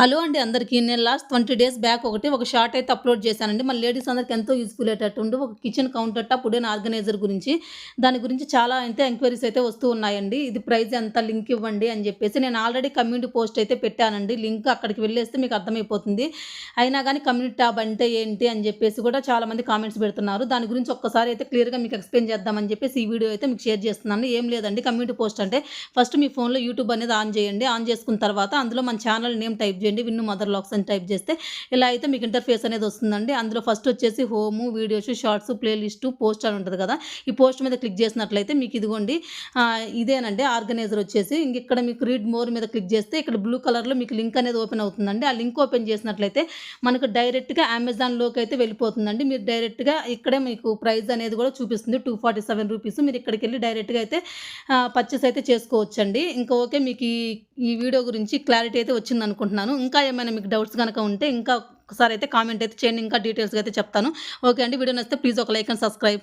Hello అండి అందరికీ. నేను లాస్ట్ ట్వంటీ డేస్ బ్యాక్ ఒకటి ఒక షార్ట్ అయితే అప్లోడ్ చేశానండి. మన లేడీస్ అందరికి ఎంతో యూస్ఫుల్ అయ్యేటట్టు ఒక kitchen counter top wooden organizer గురించి దాని గురించి చాలా అయితే ఎంక్వైరీస్ అయితే వస్తూ ఉన్నాయండి. ఇది ప్రైస్ ఎంత లింక్ ఇవ్వండి అని చెప్పేసి నేను ఆల్రెడీ కమ్యూనిటీ పోస్ట్ అయితే పెట్టానండి. లింక్ అక్కడికి వెళ్ళేస్తే మీకు అర్థమైపోతుంది. అయినా కానీ కమ్యూనిటీ ట్యాబ్ అంటే ఏంటి అని చెప్పేసి కూడా చాలామంది కామెంట్స్ పెడుతున్నారు. దాని గురించి ఒక్కసారి అయితే క్లియర్గా మీకు ఎక్స్ప్లెయిన్ చేద్దామని చెప్పేసి ఈ వీడియో అయితే మీకు షేర్ చేస్తున్నాను. ఏం లేదండి కమ్యూనిటీ పోస్ట్ అంటే ఫస్ట్ మీ ఫోన్లో యూట్యూబ్ అనేది ఆన్ చేయండి. ఆన్ చేసుకున్న తర్వాత అందులో మన ఛానల్ నేమ్ టైప్ చేయండి. విన్ను మదర్ లాక్స్ అని టైప్ చేస్తే ఇలా అయితే మీకు ఇంటర్ఫేస్ అనేది వస్తుందండి. అందులో ఫస్ట్ వచ్చేసి home videos shorts playlist post అని ఉంటుంది కదా. ఈ పోస్ట్ మీద క్లిక్ చేసినట్లయితే మీకు ఇదిగోండి. ఇదేనండి ఆర్గనైజర్ వచ్చేసి. ఇంక ఇక్కడ మీకు రీడ్ మోర్ మీద క్లిక్ చేస్తే ఇక్కడ బ్లూ కలర్లో మీకు లింక్ అనేది ఓపెన్ అవుతుందండి. ఆ లింక్ ఓపెన్ చేసినట్లయితే మనకు డైరెక్ట్గా అమెజాన్లోకి అయితే వెళ్ళిపోతుందండి. మీరు డైరెక్ట్గా ఇక్కడే మీకు ప్రైస్ అనేది కూడా చూపిస్తుంది. Two forty seven rupees. మీరు ఇక్కడికి వెళ్ళి డైరెక్ట్గా అయితే పర్చేస్ అయితే చేసుకోవచ్చండి. ఇంకా ఓకే మీకు ఈ ఈ వీడియో గురించి క్లారిటీ అయితే వచ్చింది అనుకుంటున్నాను ఇంకా ఏమైనా మీకు డౌట్స్ కనుక ఉంటే ఇంకా ఒకసారి అయితే కామెంట్ అయితే చేయండి. ఇంకా డీటెయిల్స్గా అయితే చెప్తాను. ఓకే అండి. వీడియో నచ్చితే ప్లీజ్ ఒక లైక్ అండ్ సబ్స్క్రైబ్.